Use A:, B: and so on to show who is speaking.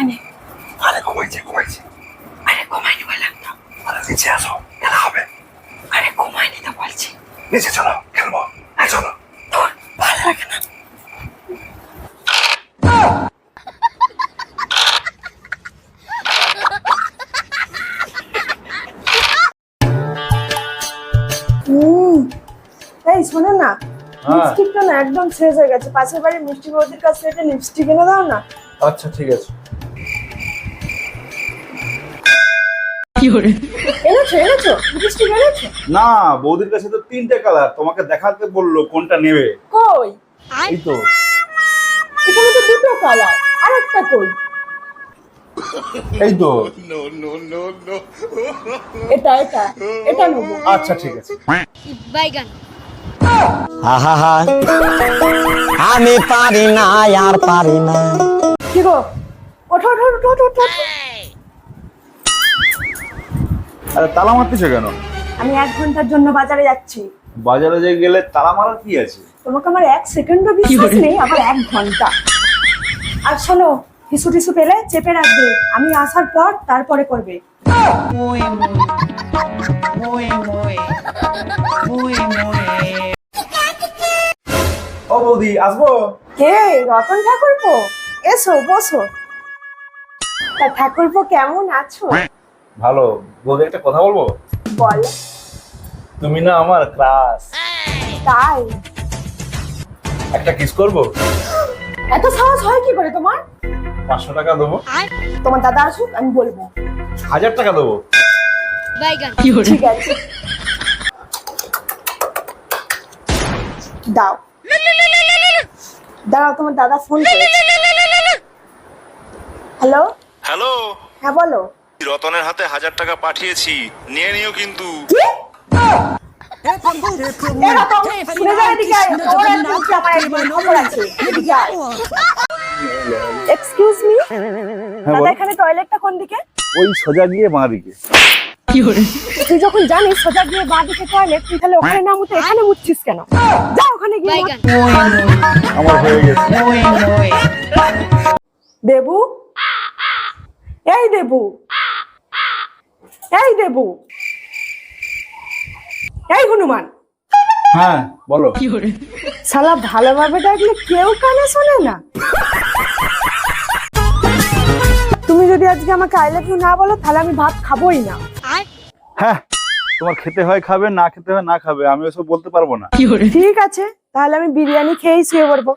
A: ঘুমায়নি আরে ঘুমাইছে আরে বললাম আরে নিচে আসো হবে
B: আরে তো বলছি
A: নিচে চলো খেলব চলো
B: না।
C: হ্যাঁ।
B: না একদম শেষ হয়ে গেছে। পাশের বাড়ির মিষ্টি বৌদির কাছ থেকে লিপস্টিক এনে দাও না।
C: আচ্ছা ঠিক আছে। না বৌদির কাছে তো তিনটে কালার তোমাকে দেখাতে বলল কোনটা নেবে।
B: কই?
C: এই তো।
B: এখানে তো দুটো কালার আর একটা কই?
C: এই তো।
B: এটা এটা এটা নেব।
C: আচ্ছা ঠিক আছে।
D: বাইগান।
E: আহা আমি পারি না আর পারি না।
B: কি গো? ওঠো ওঠো ওঠো ওঠো ওঠো, ওঠো।
C: আরে তালা মারতেছো কেন?
B: আমি এক ঘণ্টার জন্য বাজারে যাচ্ছি।
C: বাজারে যে গেলে তালা মারার কি আছে?
B: তোমাকে আমার এক সেকেন্ডও বিশ্বাস নেই আবার এক ঘণ্টা। আর শোনো হিসু টিসু পেলে চেপে রাখবে। আমি আসার পর তারপরে করবে।
C: ও বৌদি আসব?
B: কে? রতন ঠাকুরপো? এসো বসো। তা ঠাকুরপো কেমন আছো?
C: ভালো বৌদি একটা কথা বলব
B: বল
C: তুমি না আমার ক্লাস
B: তাই
C: একটা কিস করব
B: এত সাহস হয় কি করে তোমার
C: পাঁচশো টাকা দেবো
B: তোমার দাদা আসুক আমি বলব
C: হাজার টাকা দেবো
B: ঠিক আছে দাও দাঁড়াও তোমার দাদা ফোন করেছে হ্যালো
F: হ্যালো
B: হ্যাঁ বলো
F: রতনের হাতে হাজার টাকা পাঠিয়েছি। নিয়ে নিও কিন্তু।
B: Me?
C: হ্যাঁ
B: দাদা এখানে টয়লেটটা কোন দিকে?
C: ওই সোজা গিয়ে বাঁ দিকে।
B: তুই যখন জানিস সোজা গিয়ে বাঁ দিকে টয়লেট তুই তাহলে ওখানে না মুতে এখানে মুতছিস কেন? যা ওখানে গিয়ে মুত।
C: আমার হয়ে গেছে।
B: দেবু? এই দেবু এই দেবু। এই হনুমান।
C: হ্যাঁ বলো।
B: শালা ভালোভাবে ডাকলে কেউ কানে শোনে না। তুমি যদি আজকে আমাকে আই লাভ ইউ না বলো তাহলে আমি ভাত খাবোই না।
C: হ্যাঁ তোমার খেতে হয় খাবে না খেতে হয় না খাবে আমি ওসব বলতে পারব না।
B: ঠিক আছে তাহলে আমি বিরিয়ানি খেয়েই শুয়ে পড়ব।